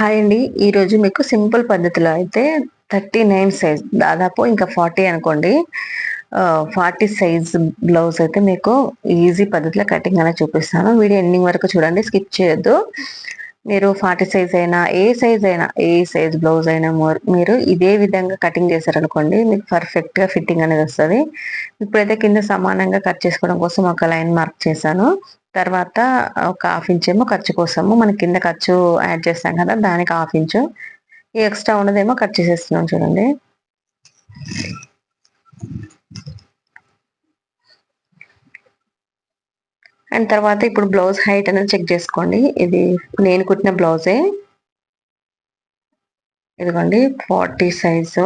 Hi అండి. ఈరోజు మీకు సింపుల్ పద్ధతిలో అయితే థర్టీ నైన్ సైజ్ దాదాపు ఇంకా ఫార్టీ అనుకోండి. ఫార్టీ సైజ్ బ్లౌజ్ అయితే మీకు ఈజీ పద్ధతిలో కటింగ్ అనేది చూపిస్తాను. వీడియో ఎండింగ్ వరకు చూడండి స్కిప్ చేయొద్దు. మీరు ఫార్టీ సైజ్ అయినా ఏ సైజ్ అయినా ఏ సైజ్ బ్లౌజ్ అయినా మీరు ఇదే విధంగా కటింగ్ చేశారనుకోండి మీకు పర్ఫెక్ట్గా ఫిట్టింగ్ అనేది వస్తుంది. ఇప్పుడైతే కింద సమానంగా కట్ చేసుకోవడం కోసం ఒక లైన్ మార్క్ చేశాను. తర్వాత ఒక హాఫ్ ఇంచ్ ఏమో ఖర్చు కోసము మన కింద ఖర్చు యాడ్ చేస్తాం కదా దానికి హాఫ్ ఇంచు. ఈ ఎక్స్ట్రా ఉన్నదేమో కట్ చేసేస్తున్నాం చూడండి. అండ్ తర్వాత ఇప్పుడు బ్లౌజ్ హైట్ అనేది చెక్ చేసుకోండి. ఇది నేను కుట్టిన బ్లౌజే. ఇదిగోండి ఫార్టీ సైజు.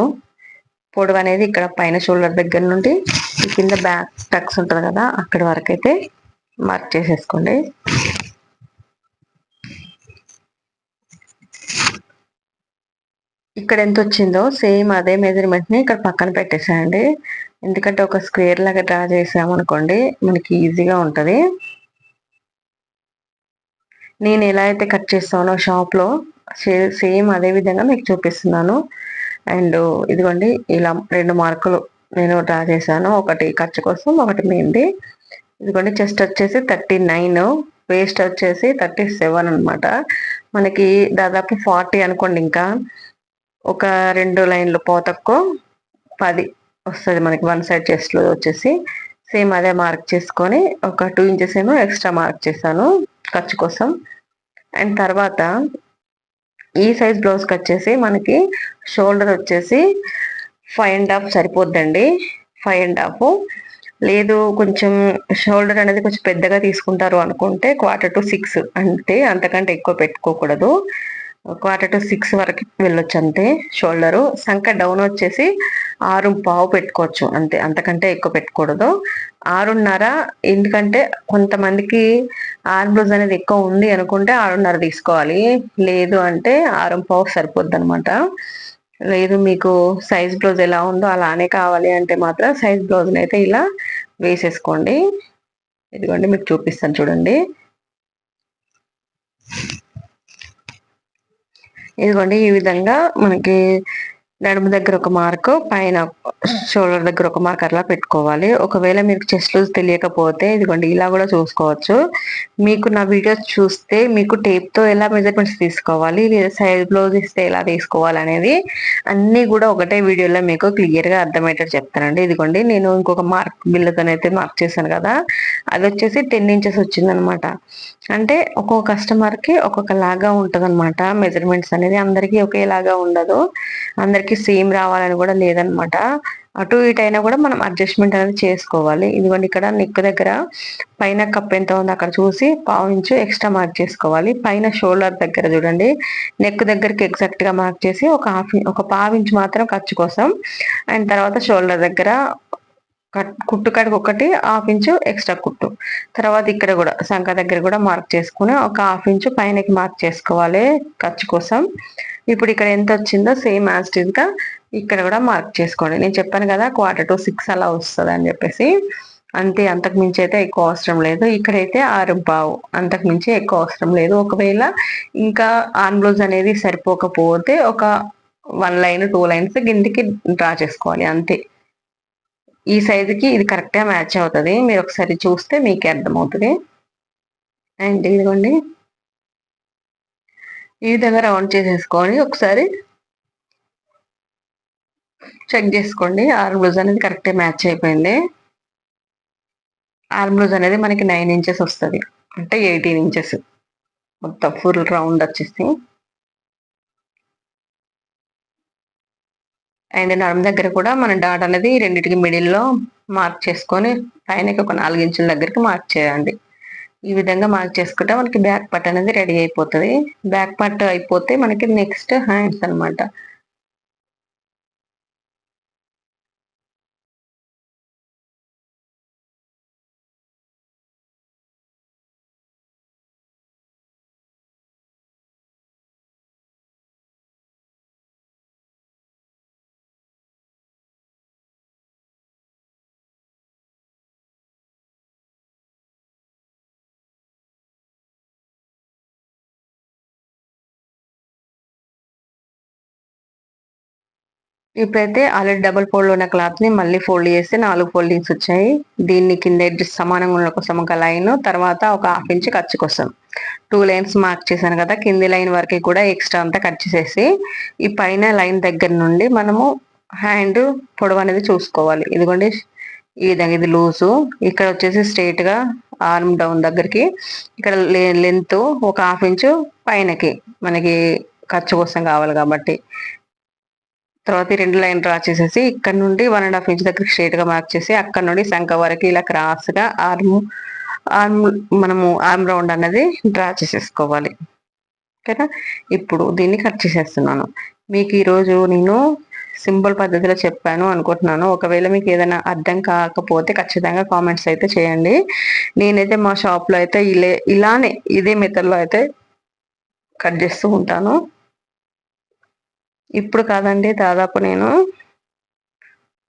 పొడవు అనేది ఇక్కడ పైన షోల్డర్ దగ్గర నుండి కింద బ్యాక్ టక్స్ ఉంటుంది కదా అక్కడి వరకు అయితే మార్క్ చేసేసుకోండి. ఇక్కడ ఎంత వచ్చిందో సేమ్ అదే మెజర్మెంట్ని ఇక్కడ పక్కన పెట్టేసేయండి. ఎందుకంటే ఒక స్క్వేర్ లాగా డ్రా చేసామనుకోండి మనకి ఈజీగా ఉంటుంది. నేను ఎలా అయితే కట్ చేస్తానో షాప్లో సేమ్ అదే విధంగా మీకు చూపిస్తున్నాను. అండ్ ఇదిగోండి ఇలా రెండు మార్కులు నేను డ్రా చేశాను. ఒకటి ఖర్చు కోసం ఒకటి మెయింది ఇదిగోండి చెస్ట్ వచ్చేసి థర్టీ నైన్ వేస్ట్ వచ్చేసి థర్టీ సెవెన్ అనమాట మనకి దాదాపు ఫార్టీ అనుకోండి ఇంకా. ఒక రెండు లైన్లు పోతకు పది వస్తుంది మనకి వన్ సైడ్ చెస్ట్లో వచ్చేసి. సేమ్ అదే మార్క్ చేసుకొని ఒక టూ ఇంచెస్ ఏమో ఎక్స్ట్రా మార్క్ చేశాను ఖర్చు కోసం. అండ్ తర్వాత ఈ సైజ్ బ్లౌజ్కి వచ్చేసి మనకి షోల్డర్ వచ్చేసి ఫైవ్ అండ్ హాఫ్ సరిపోద్దండి. ఫైవ్ అండ్ హాఫ్ లేదు కొంచెం షోల్డర్ అనేది కొంచెం పెద్దగా తీసుకుంటారు అనుకుంటే క్వార్టర్ టు సిక్స్ అంటే అంతకంటే ఎక్కువ పెట్టుకోకూడదు. క్వార్టర్ టు సిక్స్ వరకు వెళ్ళొచ్చు అంతే షోల్డరు. సంఖ డౌన్ వచ్చేసి ఆరు పావు పెట్టుకోవచ్చు అంతే అంతకంటే ఎక్కువ పెట్టకూడదు ఆరున్నర ఎందుకంటే కొంతమందికి ఆరు బ్లౌజ్ అనేది ఎక్కువ ఉంది అనుకుంటే ఆరున్నర తీసుకోవాలి. లేదు అంటే ఆరు పావు సరిపోద్ది అనమాట లేదు మీకు సైజ్ బ్లౌజ్ ఎలా ఉందో అలానే కావాలి అంటే మాత్రం సైజ్ బ్లౌజ్ని అయితే ఇలా వేసేసుకోండి. ఇదిగోండి మీకు చూపిస్తాను చూడండి. ఇదిగోండి ఈ విధంగా మనకి నడుము దగ్గర ఒక మార్క్ పైన షోల్డర్ దగ్గర ఒక మార్క్ అట్లా పెట్టుకోవాలి. ఒకవేళ మీకు చెస్ట్ లూజ్ తెలియకపోతే ఇదిగోండి ఇలా కూడా చూసుకోవచ్చు. మీకు నా వీడియోస్ చూస్తే మీకు టేప్తో ఎలా మెజర్మెంట్స్ తీసుకోవాలి లేదా సైజ్ బ్లౌజ్ ఇస్తే ఎలా తీసుకోవాలి అనేది అన్ని కూడా ఒకటే వీడియోలో మీకు క్లియర్గా అర్థమయ్యేటట్టు చెప్తానండి. ఇదిగోండి నేను ఇంకొక మార్క్ బిల్లతోనైతే మార్క్ చేశాను కదా అది వచ్చేసి టెన్ ఇంచెస్ వచ్చింది అనమాట అంటే ఒక్కొక్క కస్టమర్కి ఉంటుంది లాగా అనమాట మెజర్మెంట్స్ అనేది. అందరికీ ఒకేలాగా ఉండదు. అందరికీ సేమ్ రావాలని కూడా లేదనమాట. అటు ఇటు అయినా కూడా మనం అడ్జస్ట్మెంట్ అనేది చేసుకోవాలి. ఇదిగోండి ఇక్కడ నెక్ దగ్గర పైన కప్ ఎంత ఉందో అక్కడ చూసి పావు ఇంచు ఎక్స్ట్రా మార్క్ చేసుకోవాలి. పైన షోల్డర్ దగ్గర చూడండి. నెక్ దగ్గరికి ఎగ్జాక్ట్గా మార్క్ చేసి ఒక హాఫ్ ఒక పావు ఇంచు మాత్రం ఖర్చు కోసం. అండ్ తర్వాత షోల్డర్ దగ్గర కుట్టు కాడికి ఒకటి హాఫ్ ఇంచు ఎక్స్ట్రా కుట్టు. తర్వాత ఇక్కడ కూడా సంఖ దగ్గర కూడా మార్క్ చేసుకుని ఒక హాఫ్ ఇంచు పైనకి మార్క్ చేసుకోవాలి ఖర్చు కోసం. ఇప్పుడు ఇక్కడ ఎంత వచ్చిందో సేమ్ యాస్టిజ్ ఇక్కడ కూడా మార్క్ చేసుకోండి. నేను చెప్పాను కదా క్వార్టర్ టు సిక్స్ అలా వస్తుంది అని చెప్పేసి. అంతే అంతకు మించి అయితే ఎక్కువ అవసరం లేదు. ఇక్కడైతే ఆరు బావు అంతకు మించి ఎక్కువ అవసరం లేదు. ఒకవేళ ఇంకా ఆన్ బ్లౌజ్ అనేది సరిపోకపోతే ఒక వన్ లైన్ టూ లైన్స్ కిందికి డ్రా చేసుకోవాలి. అంతే. ఈ సైజుకి ఇది కరెక్ట్గా మ్యాచ్ అవుతుంది. మీరు ఒకసారి చూస్తే మీకే అర్థమవుతుంది. అండ్ ఇదిగోండి. ఈ విధంగా రౌండ్ చేసేసుకొని ఒకసారి చెక్ చేసుకోండి. ఆర్మ్ బ్లౌజ్ అనేది కరెక్ట్గా మ్యాచ్ అయిపోయింది. ఆర్మ్ బ్లౌజ్ అనేది మనకి నైన్ ఇంచెస్ వస్తుంది. అంటే ఎయిటీన్ ఇంచెస్ మొత్తం ఫుల్ రౌండ్ వచ్చేసి. అండ్ నడుము దగ్గర కూడా మన డాట్ అనేది రెండింటికి మిడిల్లో మార్క్ చేసుకొని పైనకి ఒక నాలుగు ఇంచుల దగ్గరికి మార్క్ చేయండి. ఈ విధంగా మార్క్ చేసుకుంటే మనకి బ్యాక్ పట్ అనేది రెడీ అయిపోతుంది. బ్యాక్ పట్ అయిపోతే మనకి నెక్స్ట్ హ్యాండ్స్ అనమాట ఇప్పుడైతే ఆల్రెడీ డబుల్ ఫోల్డ్ ఉన్న క్లాత్ని మళ్ళీ ఫోల్డ్ చేస్తే నాలుగు ఫోల్డింగ్స్ వచ్చాయి. దీన్ని కింద ఎడ్జెస్ సమానంగా ఉన్న కోసం ఒక లైన్ తర్వాత ఒక హాఫ్ ఇంచ్ ఖర్చు కోసం. టూ లైన్స్ మార్క్ చేశాను కదా కింది లైన్ వరకు కూడా ఎక్స్ట్రా అంతా కట్ చేసేసి ఈ పైన లైన్ దగ్గర నుండి మనము హ్యాండ్ పొడవు అనేది చూసుకోవాలి. ఇదిగోండి ఈ విధంగా ఇది లూజు. ఇక్కడ వచ్చేసి స్ట్రైట్గా ఆర్మ్ డౌన్ దగ్గరికి ఇక్కడ లెంత్ ఒక హాఫ్ ఇంచు పైనకి మనకి ఖర్చు కోసం కావాలి కాబట్టి. తర్వాత రెండు లైన్ డ్రా చేసేసి ఇక్కడ నుండి వన్ అండ్ హాఫ్ ఇంచ్ దగ్గర స్ట్రైట్గా మార్క్ చేసి అక్కడ నుండి శంఖ వరకు ఇలా క్రాస్గా ఆర్మ్ ఆర్మ్ మనము ఆర్మ్ రౌండ్ అనేది డ్రా చేసేసుకోవాలి. ఓకేనా? ఇప్పుడు దీన్ని కట్ చేసేస్తున్నాను. మీకు ఈరోజు నేను సింపుల్ పద్ధతిలో చెప్పాను అనుకుంటున్నాను. ఒకవేళ మీకు ఏదైనా అర్థం కాకపోతే ఖచ్చితంగా కామెంట్స్ అయితే చేయండి. నేనైతే మా షాప్లో అయితే ఇలా ఇలానే ఇదే మెథడ్లో అయితే కట్ చేస్తూ ఉంటాను. ఇప్పుడు కాదండి దాదాపు నేను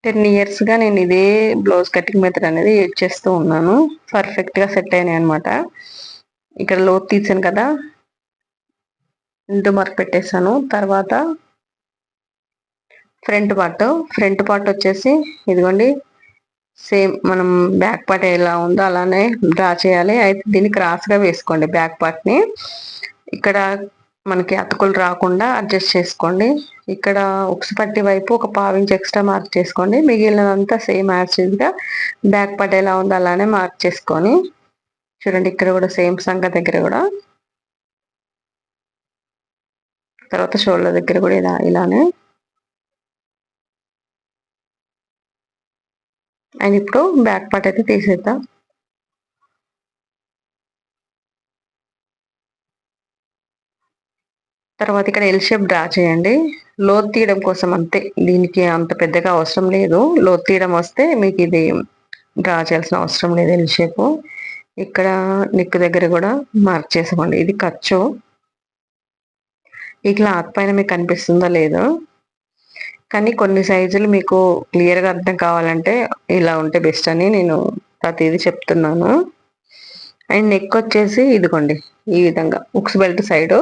టెన్ ఇయర్స్గా నేను ఇదే బ్లౌజ్ కటింగ్ మెథడ్ అనేది యూజ్ చేస్తూ ఉన్నాను. పర్ఫెక్ట్గా సెట్ అయినాయి అనమాట ఇక్కడ లోత్ తీసాను కదా ఇంటూ మార్క్ పెట్టేశాను. తర్వాత ఫ్రంట్ పార్ట్ ఫ్రంట్ పార్ట్ వచ్చేసి ఇదిగోండి సేమ్ మనం బ్యాక్ పార్ట్ ఎలా ఉందో అలానే డ్రా చేయాలి. అయితే దీన్ని క్రాస్గా వేసుకోండి బ్యాక్ పార్ట్ని. ఇక్కడ మనకి అతుకులు రాకుండా అడ్జస్ట్ చేసుకోండి. ఇక్కడ ఉక్స్ పట్టి వైపు ఒక పావించి ఎక్స్ట్రా మార్క్ చేసుకోండి. మిగిలినంతా సేమ్గా బ్యాక్ పార్ట్ ఎలా ఉందో అలానే మార్క్ చేసుకొని చూడండి ఇక్కడ కూడా సేమ్ సంఖ దగ్గర కూడా. తర్వాత షోల్డర్ దగ్గర కూడా ఇలా ఇలానే. అండ్ ఇప్పుడు బ్యాక్ పార్ట్ అయితే తీసేద్దాం. తర్వాత ఇక్కడ ఎల్ షేప్ డ్రా చేయండి. లోత్ తీయడం కోసం అంతే. దీనికి అంత పెద్దగా అవసరం లేదు. లోత్ తీయడం వస్తే మీకు ఇది డ్రా చేయాల్సిన అవసరం లేదు ఎల్ షేప్ ఇక్కడ నెక్ దగ్గర కూడా మార్క్ చేసుకోండి ఇది ఖర్చు. ఈ క్లాత్ పైన మీకు కనిపిస్తుందో లేదో? కానీ కొన్ని సైజులు మీకు క్లియర్గా అర్థం కావాలంటే ఇలా ఉంటే బెస్ట్ అని నేను ప్రతిదీ చెప్తున్నాను. అండ్ నెక్ వచ్చేసి ఇదిగోండి ఈ విధంగా. ఉక్స్ బెల్ట్ సైడ్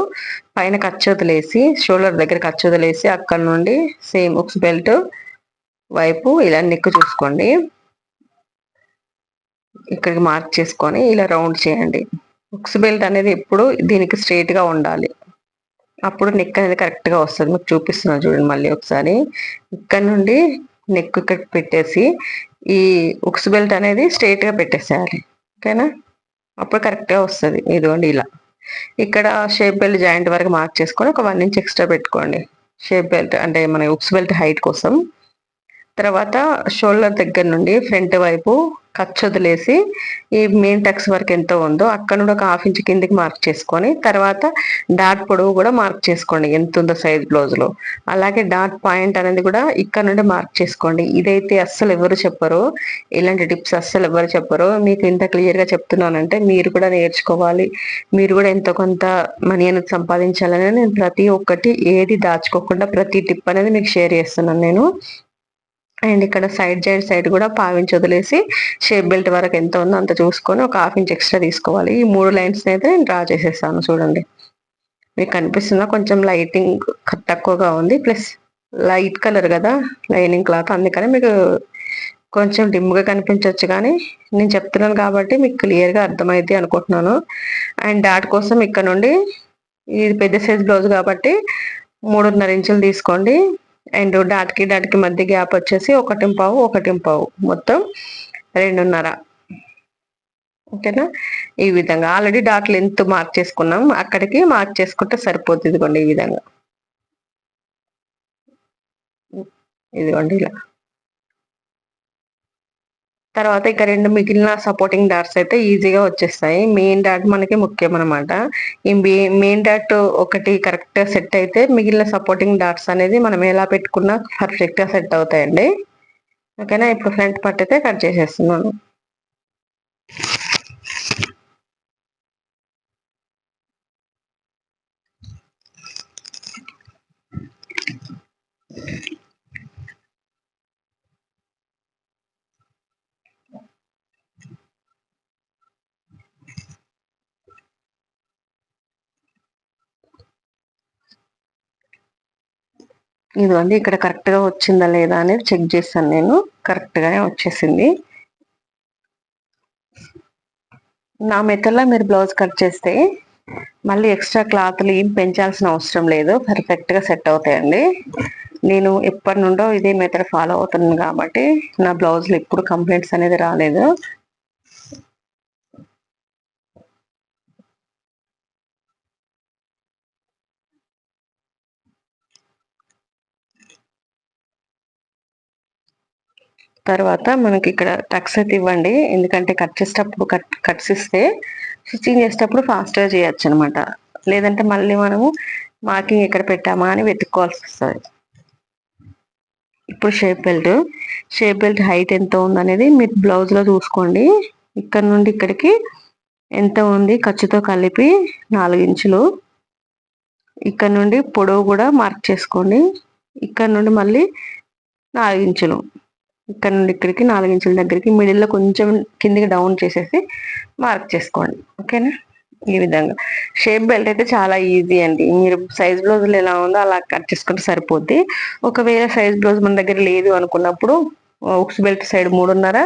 పైన ఖర్చు షోల్డర్ దగ్గర ఖర్చు అక్కడ నుండి సేమ్ ఉక్స్ బెల్ట్ వైపు ఇలా నెక్ చూసుకోండి. ఇక్కడికి మార్క్ చేసుకొని ఇలా రౌండ్ చేయండి. ఉక్స్ బెల్ట్ అనేది ఎప్పుడు దీనికి స్ట్రైట్గా ఉండాలి. అప్పుడు నెక్ అనేది కరెక్ట్గా వస్తుంది. మీకు చూపిస్తున్నాను చూడండి మళ్ళీ ఒకసారి. ఇక్కడ నుండి నెక్ ఇక్కడ పెట్టేసి ఈ ఉక్స్ బెల్ట్ అనేది స్ట్రైట్గా పెట్టేసేయాలి. ఓకేనా? అప్పుడు కరెక్ట్గా వస్తుంది. ఇదిగోండి ఇలా. ఇక్కడ షేప్ బెల్ట్ జాయింట్ వరకు మార్క్ చేసుకొని ఒక వన్ ఇంచ్ ఎక్స్ట్రా పెట్టుకోండి. షేప్ బెల్ట్ అంటే మన ఉక్స్ బెల్ట్ హైట్ కోసం. తర్వాత షోల్డర్ దగ్గర నుండి ఫ్రంట్ వైపు కచ్చొదిలేసి వదిలేసి ఈ మెయిన్ టక్స్ వరకు ఎంత ఉందో అక్కడ నుండి ఒక హాఫ్ ఇంచ్ కిందికి మార్క్ చేసుకొని తర్వాత డాట్ పొడవు కూడా మార్క్ చేసుకోండి. ఎంత ఉందో సైజ్ బ్లౌజ్లో అలాగే డాట్ పాయింట్ అనేది కూడా ఇక్కడ నుండి మార్క్ చేసుకోండి. ఇదైతే అస్సలు ఎవరు చెప్పరు. ఇలాంటి టిప్స్ అస్సలు ఎవరు చెప్పరు. మీకు ఇంత క్లియర్గా చెప్తున్నానంటే మీరు కూడా నేర్చుకోవాలి. మీరు కూడా ఎంతో కొంత మనీ అనేది సంపాదించాలని నేను ప్రతి ఒక్కటి ఏది దాచుకోకుండా ప్రతి టిప్ అనేది మీకు షేర్ చేస్తున్నాను నేను. అండ్ ఇక్కడ సైడ్ జాయింట్ సైడ్ కూడా పావించి వదిలేసి షేప్ బెల్ట్ వరకు ఎంత ఉందో అంత చూసుకొని ఒక హాఫ్ ఇంచ్ ఎక్స్ట్రా తీసుకోవాలి. ఈ మూడు లైన్స్ అయితే నేను డ్రా చేసేస్తాను చూడండి. మీకు కనిపిస్తుందా? కొంచెం లైటింగ్ తక్కువగా ఉంది. ప్లస్ లైట్ కలర్ కదా లైనింగ్ క్లాత్. అందుకని మీకు కొంచెం డిమ్గా కనిపించవచ్చు కానీ నేను చెప్తున్నాను కాబట్టి మీకు క్లియర్గా అర్థమైంది అనుకుంటున్నాను. అండ్ డాట్ కోసం ఇక్కడ నుండి ఇది పెద్ద సైజ్ బ్లౌజ్ కాబట్టి మూడున్నర ఇంచులు తీసుకోండి. అండ్ డాట్కి డాట్కి మధ్య గ్యాప్ వచ్చేసి ఒకటి పావు ఒకటి పావు. మొత్తం రెండున్నర. ఓకేనా? ఈ విధంగా. ఆల్రెడీ డాట్ లెంత్ మార్క్ చేసుకున్నాం. అక్కడికి మార్క్ చేసుకుంటే సరిపోతుంది ఇదిగోండి ఈ విధంగా. ఇదిగోండి ఇలా. తర్వాత ఇక రెండు మిగిలిన సపోర్టింగ్ డాట్స్ అయితే ఈజీగా వచ్చేస్తాయి. మెయిన్ డాట్ మనకి ముఖ్యం అనమాట ఈ మెయిన్ డాట్ ఒకటి కరెక్ట్ సెట్ అయితే మిగిలిన సపోర్టింగ్ డాట్స్ అనేది మనం ఎలా పెట్టుకున్నా పర్ఫెక్ట్గా సెట్ అవుతాయండి. ఓకేనా? ఇప్పుడు ఫ్రంట్ పార్ట్ అయితే కట్ చేసేస్తున్నాను. ఇదిగోండి ఇక్కడ కరెక్ట్గా వచ్చిందా లేదా అనేది చెక్ చేస్తాను నేను. కరెక్ట్గానే వచ్చేసింది. నా మెథడ్లో మీరు బ్లౌజ్ కట్ చేస్తే మళ్ళీ ఎక్స్ట్రా క్లాత్లు ఏం పెంచాల్సిన అవసరం లేదు. పర్ఫెక్ట్గా సెట్ అవుతాయండి. నేను ఎప్పటి నుండో ఇదే మెథడ్ ఫాలో అవుతున్నాను కాబట్టి నా బ్లౌజ్లో ఎప్పుడు కంప్లైంట్స్ అనేది రాలేదు. తర్వాత మనకి ఇక్కడ టక్స్ అయితే ఇవ్వండి. ఎందుకంటే కట్ చేసేటప్పుడు కట్ కట్స్ ఇస్తే స్టిచ్చింగ్ చేసేటప్పుడు ఫాస్ట్గా చేయొచ్చు అనమాట లేదంటే మళ్ళీ మనము మార్కింగ్ ఎక్కడ పెట్టామా అని వెతుక్కోవాల్సి వస్తుంది. ఇప్పుడు shape belt. Shape belt height ఎంత ఉందనేది మీరు బ్లౌజ్లో చూసుకోండి. ఇక్కడ నుండి ఇక్కడికి ఎంత ఉంది ఖర్చుతో కలిపి నాలుగు ఇంచులు. ఇక్కడ నుండి పొడవు కూడా మార్క్ చేసుకోండి. ఇక్కడ నుండి మళ్ళీ నాలుగు ఇంచులు. ఇక్కడ నుండి ఇక్కడికి నాలుగు ఇంచుల దగ్గరికి మిడిల్లో కొంచెం కిందికి డౌన్ చేసేసి మార్క్ చేసుకోండి. ఓకేనా ఈ విధంగా. షేప్ బెల్ట్ అయితే చాలా ఈజీ అండి. మీరు సైజ్ బ్లౌజులు ఎలా ఉందో అలా కట్ చేసుకుంటే సరిపోద్ది. ఒకవేళ సైజ్ బ్లౌజ్ మన దగ్గర లేదు అనుకున్నప్పుడు ఉక్స్ బెల్ట్ సైడ్ మూడున్నర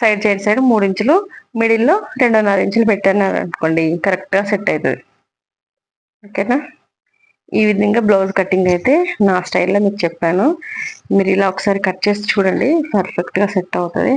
సైడ్ సైడ్ సైడ్ మూడు ఇంచులు మిడిల్లో రెండున్నర ఇంచులు పెట్టాను అనుకోండి కరెక్ట్గా సెట్ అవుతుంది ఓకేనా ఈ విధంగా బ్లౌజ్ కటింగ్ అయితే నా స్టైల్లో మీకు చెప్పాను. మీరు ఇలా ఒకసారి కట్ చేసి చూడండి. పర్ఫెక్ట్గా సెట్ అవుతుంది.